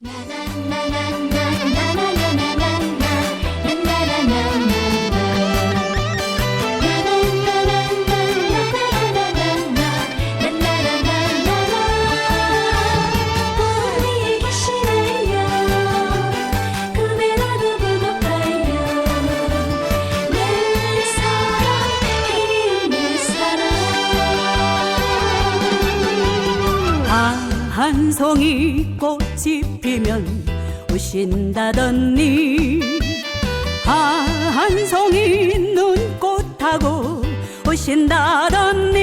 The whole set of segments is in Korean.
na, na, na, na, na. 산송이 꽃이 피면 오신다더니 한송이 눈꽃하고 오신다더니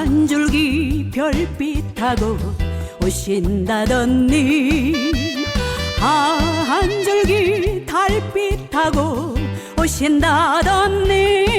아, 한 줄기 별빛 타고 오신다더니 아 한 줄기 달빛 타고 오신다더니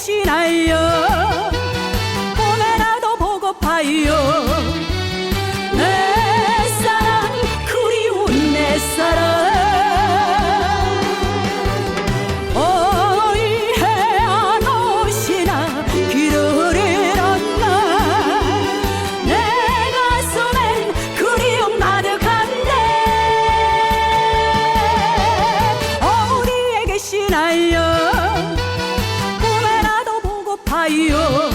대신 알려. You.